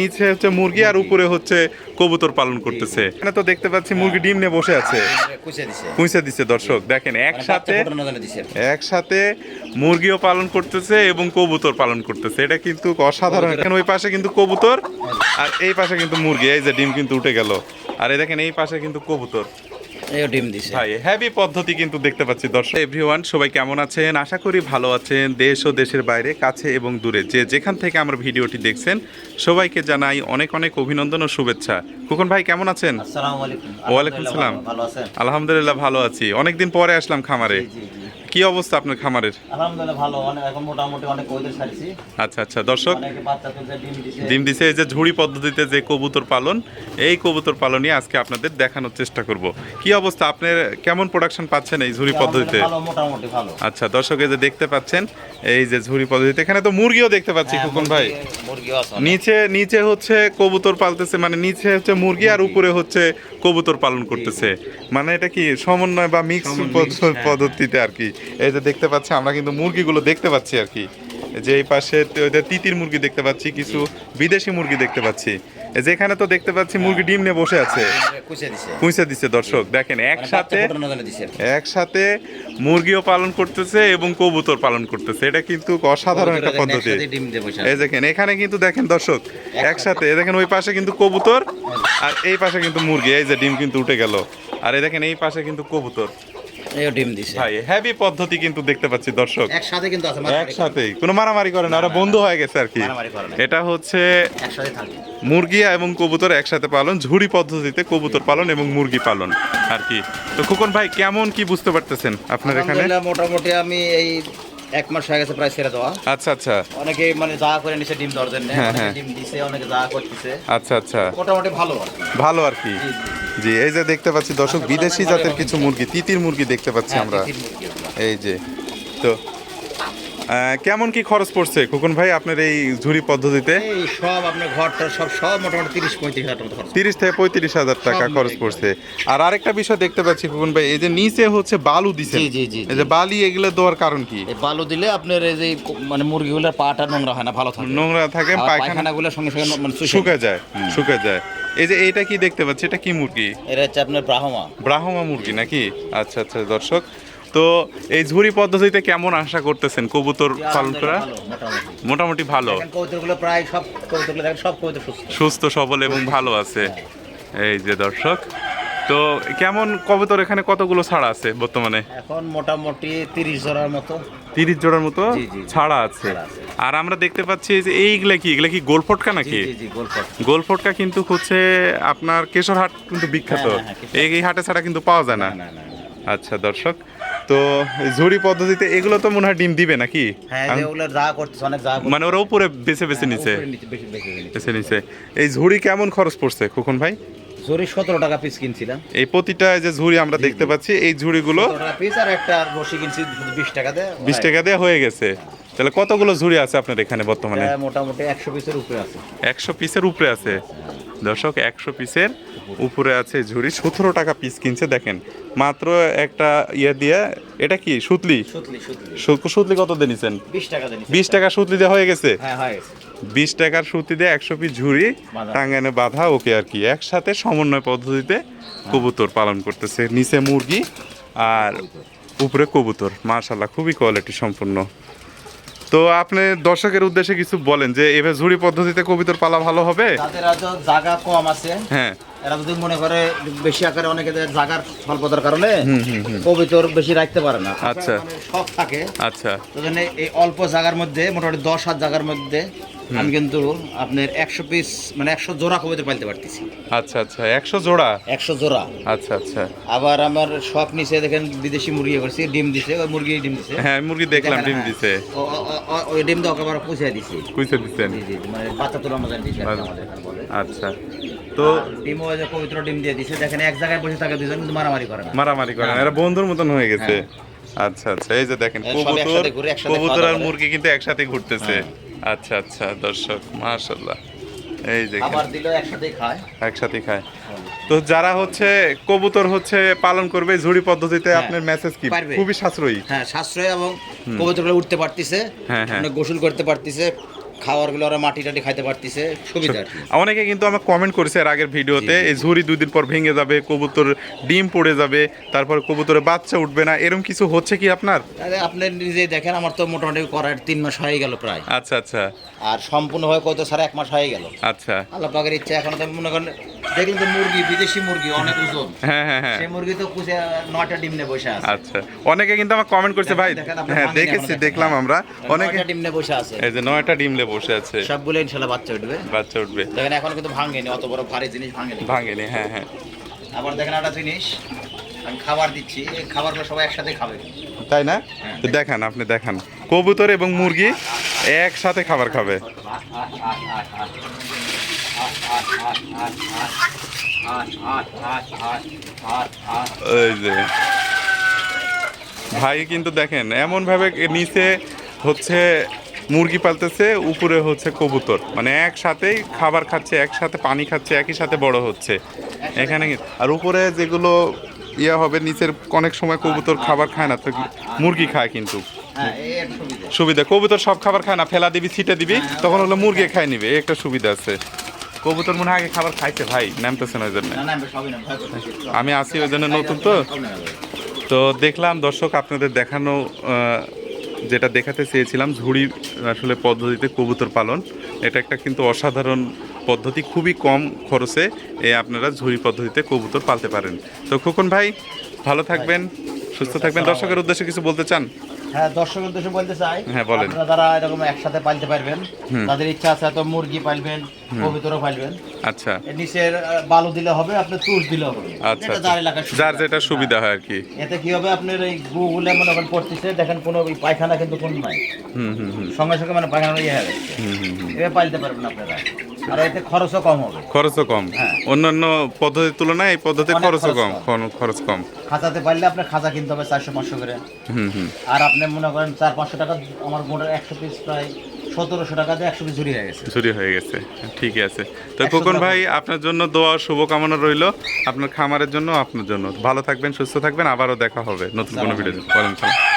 নিচে হচ্ছে মুরগি আর উপরে হচ্ছে কবুতর পালন করতেছে। এখানে তো দেখতে পাচ্ছি মুরগি ডিম নিয়ে বসে আছে। কুইসে দিছে। দিচ্ছে দর্শক দেখেন একসাথে জন্য দিছে একসাথে মুরগিও পালন করতেছে এবং কবুতর পালন করতেছে। এটা কিন্তু অসাধারণ। এখানে ওই পাশে কিন্তু কবুতর আর এই পাশে কিন্তু মুরগি। এই যে ডিম কিন্তু উঠে গেল। আর এই দেখেন এই পাশে কিন্তু কবুতর। এই ডিম দিছে। ভাই হ্যাভি পদ্ধতি কিন্তু দেখতে পাচ্ছি দর্শক। এভরিওয়ান সবাই কেমন আছেন? আশা করি ভালো আছেন। দেশ ও দেশের বাইরে কাছে এবং দূরে। যে যেখান থেকে আমার ভিডিওটি দেখছেন সবাইকে জানাই অনেক অনেক অভিনন্দন ও শুভেচ্ছা। খুকন ভাই কেমন আছেন? আসসালামু আলাইকুম। ওয়ালাইকুম আলহামদুলিল্লাহ, সালাম। ভালো- ভালো আছেন। আলহামদুলিল্লাহ ভালো আছি। অনেকদিন পরে আসলাম খামারে। জি জি। কি অবস্থা আপনার খামারের? আলহামদুলিল্লাহ ভালো। অনেক এখন মোটামুটি অনেক কইদের ছাড়ছি। আচ্ছা আচ্ছা। দর্শক ডিম দিছে। ডিম দিছে এই যে ঝুড়ি পদ্ধতিতে যে কবুতর পালন এই কবুতর পালনই আজকে আপনাদের দেখানোর চেষ্টা করব। কি অবস্থা? আপনার কেমন প্রোডাকশন পাচ্ছেন এই ঝুড়ি পদ্ধতিতে? ভালো মোটামুটি ভালো। আচ্ছা দর্শক এই যে দেখতে পাচ্ছেন এই যে ঝুড়ি পদ্ধতিতে। এখানে তো মুরগিও দেখতে পাচ্ছি হ্যাঁ, খুকন ভাই। মুরগিও আছে নিচে নিচে হচ্ছে কবুতর পালতেছে মানে নিচে হচ্ছে মুরগি আর উপরে হচ্ছে কবুতর পালন করতেছে। মানে এটা কি সমন্বয় বা মিক্স হ্যাঁ। পদ্ধতিতে আর কি? এই যে দেখতে পাচ্ছি আমরা কিন্তু মুরগিগুলো দেখতে পাচ্ছি আর কি। যে এই পাশে তিতির মুরগি দেখতে পাচ্ছি কিছু বিদেশি মুরগি দেখতে পাচ্ছি। যেখানে তো দেখতে পাচ্ছি মুরগি ডিম নিয়ে বসে আছে। কুচে দিছে। দিচ্ছে দর্শক দেখেন মানে একসাথে একসাথে মুরগিও পালন করতেছে এবং কবুতর পালন করতেছে। এটা কিন্তু অসাধারণ একটা পদ্ধতি। এই দেখেন এখানে কিন্তু দেখেন দর্শক একসাথে দেখেন ওই পাশে কিন্তু কবুতর আর এই পাশে কিন্তু মুরগি। এই যে ডিম কিন্তু উঠে গেল। আর এই দেখেন এই পাশে কিন্তু কবুতর। এই ডিম দিছে। ভাই হ্যাভি পদ্ধতি কিন্তু দেখতে পাচ্ছি দর্শক। একসাথে কিন্তু আছে একসাথেই। কোনো মারামারি করে না ওরা বন্ধু হয়ে গেছে আর কি। মারামারি করে না। এটা হচ্ছে একসাথে থাকে। মুরগি এবং কবুতর একসাথে পালন ঝুড়ি পদ্ধতিতে কবুতর পালন এবং মুরগি পালন আর কি। তো খোকন ভাই কেমন কি বুঝতে পারতেছেন আপনার এখানে? মোটামুটি আমি এই এক মাস হয়ে গেছে প্রায় ছেড়ে দেওয়া। আচ্ছা আচ্ছা। অনেকে মানে যা করে নিছে ডিম দেওয়ার জন্য হ্যাঁ, হ্যাঁ। ডিম দিছে অনেকে যা করতেছে। আচ্ছা আচ্ছা। মোটামুটি ভালো ভালো আর কি। জি, এই যে দেখতে পাচ্ছি দর্শক আচ্ছা, বিদেশি জাতের কিছু মুরগি তিতির মুরগি দেখতে পাচ্ছি হ্যাঁ, আমরা। এই যে তো কেমন কি খরচ পড়ছে? খোকন ভাই আপনার এই ঝুড়ি পদ্ধতিতে? সব আপনার ঘরটা সব সব মোটামুটি তিরিশ পঁয়ত্রিশ হাজার তিরিশ থেকে পঁয়ত্রিশ হাজার টাকা খরচ পড়ছে। আর আরেকটা বিষয় দেখতে পাচ্ছি খোকন ভাই এই যে নিচে হচ্ছে বালু দিছে জি, জি, জি, এই যে বালি এগুলো দেওয়ার কারণ কি? এই বালু দিলে আপনার এই যে মানে মুরগিগুলোর পাটা নোংরা হয় না ভালো থাকে। নোংরা থাকে পায়খানা পায়খানাগুলো সঙ্গে সঙ্গে মানে শুকে যায় শুকে যায়। এই যে এইটা কি দেখতে পাচ্ছি এটা কি মুরগি? এটা হচ্ছে আপনার ব্রাহ্মা। ব্রাহ্মা মুরগি নাকি? আচ্ছা আচ্ছা দর্শক তো এই ঝুড়ি পদ্ধতিতে কেমন আশা করতেছেন কবুতর পালন করা মোটামুটি। ভালো। কবুতরগুলো প্রায় সব কবুতরগুলো সব কবুতর সুস্থ। সবল এবং ভালো আছে। এই যে দর্শক তো কেমন কবুতর এখানে কতগুলো ছাড়া আছে বর্তমানে? এখন মোটামুটি তিরিশ জোড়ার মতো। তিরিশ জোড়ার মতো। ছাড়া আছে। আর আমরা দেখতে পাচ্ছি যে এইগুলা কি? এগুলা কি গোলফটকা নাকি? গোলফটকা কিন্তু হচ্ছে আপনার কেশরহাট কিন্তু বিখ্যাত। হ্যাঁ, হ্যাঁ। এই হাটে ছাড়া কিন্তু পাওয়া যায় না। আচ্ছা দর্শক তো ঝুড়ি পদ্ধতিতে এগুলো তো মনে হয় ডিম দিবে নাকি? হ্যাঁ আমি- যেগুলো করতেছে অনেক যা মানে ওরা উপরে বেছে বেছে নিছে। বেছে নিছে। এই ঝুড়ি কেমন খরচ পড়ছে খোকন ভাই? জরি সতেরো টাকা পিস কিনছিলাম। এই প্রতিটা যে ঝুড়ি আমরা দেখতে পাচ্ছি এই ঝুড়িগুলো পিস আর একটা রশি কিনছি বিশ টাকা দিয়ে। বিশ টাকা দিয়ে হয়ে গেছে। তাহলে কতগুলো ঝুড়ি আছে আপনার এখানে বর্তমানে? মোটামুটি একশো পিসের উপরে আছে। একশো পিসের উপরে আছে। দর্শক একশো পিসের উপরে আছে ঝুড়ি সতেরো টাকা পিস কিনছে দেখেন। মাত্র একটা ইয়ে দিয়ে এটা কি সুতলি? সুতলি সুতলি। কত দিয়ে নিছেন? বিশ টাকা সুতলি দিয়ে হয়ে গেছে? হ্যাঁ হয়ে বিশ টাকার সুতি দিয়ে একশো পিস ঝুড়ি। টাঙ্গানে বাঁধা ওকে আর কি। একসাথে সমন্বয় পদ্ধতিতে কবুতর পালন করতেছে নিচে মুরগি আর উপরে কবুতর। মার্শাল্লাহ খুবই কোয়ালিটি সম্পূর্ণ। তো আপনি দর্শকের উদ্দেশ্যে কিছু বলেন যে এভাবে ঝুড়ি পদ্ধতিতে কবিতার পালা ভালো হবে? তাদের জায়গা কম আছে। হ্যাঁ। এরা যদি মনে করে বেশি আকারে অনেকে জায়গার স্বল্পতার কারণে কবিতর বেশি রাখতে পারে না। আচ্ছা। শখ থাকে। আচ্ছা। এই অল্প জায়গার মধ্যে মোটামুটি দশ হাত জায়গার মধ্যে আমি কিন্তু আপনার একশো পিস মানে একশো জোড়া কবিতর পালতে পারতেছি। আচ্ছা আচ্ছা একশো জোড়া? একশো জোড়া। আচ্ছা আচ্ছা। আবার আমার শখ নিচে দেখেন বিদেশি মুরগি করছি ডিম দিছে মুরগি ডিম দিছে। হ্যাঁ মুরগি দেখলাম ডিম হ্যাঁ। দিছে। ওই ডিম দাও আবার পুষিয়ে দিছি। কুইতে দিচ্ছেন জি জি মানে বাচ্চা তোলা মজা দিছে আচ্ছা। আচ্ছা। তো ডিম ওই যে পবিত্র ডিম দিয়ে দিছে দেখেন এক জায়গায় বসে থাকে দুজন কিন্তু মারামারি করে না। মারামারি করেন হ্যাঁ। এরা বন্ধুর মতন হয়ে গেছে। আচ্ছা আচ্ছা এই যে দেখেন কবুতর কবুতর আর মুরগি কিন্তু একসাথে ঘুরতেছে। হ্যাঁ। আচ্ছা আচ্ছা দর্শক মাশাল্লাহ এই যে খাবার দিলো একসাথেই খায়। একসাথে খায়। তো যারা হচ্ছে কবুতর হচ্ছে পালন করবে ঝুড়ি পদ্ধতিতে হ্যাঁ, আপনার মেসেজ কি। খুবই সাশ্রয়ী। হ্যাঁ সাশ্রয় এবং কবুতরগুলো উঠতে পারতেছে হ্যাঁ, হ্যাঁ। গোসল করতে পারতেছে। খাবারগুলো ওরা মাটি টাটি খাইতে পারতেছে সুবিধা অনেকে কিন্তু আমাকে কমেন্ট করেছে এর আগের ভিডিওতে এই ঝুড়ি দুই দিন পর ভেঙে যাবে কবুতর ডিম পড়ে যাবে তারপর কবুতরে বাচ্চা উঠবে না এরকম কিছু হচ্ছে কি আপনার? আপনি নিজেই দেখেন আমার তো মোটামুটি করার তিন মাস হয়ে গেল প্রায়। আচ্ছা আচ্ছা। আর সম্পূর্ণভাবে কত সারা এক মাস হয়ে গেল। আচ্ছা। আল্লাহ পাকের ইচ্ছা এখন তো মনে করেন দেখলেন তো মুরগি বিদেশি মুরগি অনেক ওজন। হ্যাঁ হ্যাঁ হ্যাঁ। সেই মুরগি তো কুচে নয়টা ডিম নিয়ে বসে আছে। আচ্ছা। অনেকে কিন্তু আমার কমেন্ট করছে ভাই হ্যাঁ দেখেছি দেখলাম আমরা। অনেকে ডিম নিয়ে বসে আছে। এই যে নয়টা ডিমলে বসে আছে। সবগুলো ইনশাল্লাহ বাচ্চা উঠবে। বাচ্চা উঠবে। দেখেন এখন কিন্তু ভাঙেনি অত বড় ভারী জিনিস ভাঙেনি। ভাঙেনি হ্যাঁ হ্যাঁ। আবার দেখেন একটা জিনিস আমি খাবার দিচ্ছি এই খাবারগুলো সবাই একসাথে খাবে। তাই না? হ্যাঁ। তো দেখান আপনি দেখান। কবুতর এবং মুরগি একসাথে খাবার খাবে। ভাই কিন্তু দেখেন এমন ভাবে নিচে হচ্ছে মুরগি পালতেছে, উপরে হচ্ছে কবুতর। মানে একসাথেই খাবার খাচ্ছে, একসাথে পানি খাচ্ছে, একই সাথে বড় হচ্ছে। এখানে আর উপরে যেগুলো ইয়ে হবে, নিচের অনেক সময় কবুতর খাবার খায় না, তো মুরগি খায় কিন্তু। সুবিধা। কবুতর সব খাবার খায় না, ফেলা দিবি, ছিটে দিবি, তখন হলো মুরগি খাই নিবে একটা সুবিধা আছে। কবুতর মনে আগে খাবার খাইছে ভাই নামতেছে না ওই জন্য আমি আসি ওই জন্য নতুন তো। তো দেখলাম দর্শক আপনাদের দেখানো যেটা দেখাতে চেয়েছিলাম ঝুড়ি আসলে পদ্ধতিতে কবুতর পালন। এটা একটা কিন্তু অসাধারণ পদ্ধতি খুবই কম খরচে এ আপনারা ঝুড়ি পদ্ধতিতে কবুতর পালতে পারেন। তো খোকন ভাই ভালো থাকবেন সুস্থ থাকবেন। দর্শকের উদ্দেশ্যে কিছু বলতে চান? হ্যাঁ দর্শক উদ্দেশ্যে বলতে চাই হ্যাঁ, বলেন। আপনারা যারা এরকম একসাথে পালতে পারবেন তাদের ইচ্ছা আছে তো মুরগি পালবেন কবিতরও পালবেন। আচ্ছা। নিচের বালু দিলে হবে আপনি তুষ দিলে হবে। আচ্ছা আচ্ছা। যার এলাকার যার যেটা সুবিধা হয় আর কি। এতে কি হবে আপনার এই গুগুলে মনে করেন পড়তেছে দেখেন কোনো পায়খানা কিন্তু কোন নাই। হুম সঙ্গে সঙ্গে মানে পায়খানা ইয়ে হয়ে যাচ্ছে হুম হুম হুম। এভাবে পালতে পারবেন আপনারা। আর এতে খরচও কম হবে। খরচও কম। হ্যাঁ। অন্যান্য পদ্ধতির তুলনায় এই পদ্ধতি খরচও কম। খরচ কম। পারলে আপনার কিনতে হবে চারশো পাঁচশো করে। আর আপনি মনে করেন চার পাঁচশো টাকা আমার মোটার একশো পিস প্রায় সতেরোশো টাকা দিয়ে একশো পিস ঝুরি হয়ে গেছে। চুরি হয়ে গেছে। ঠিকই আছে। তো খোকন ভাই আপনার জন্য দোয়া শুভকামনা রইল। আপনার খামারের জন্য আপনার জন্য। ভালো থাকবেন সুস্থ থাকবেন। আবারও দেখা হবে নতুন কোনো ভিডিও ওয়ালাইকুম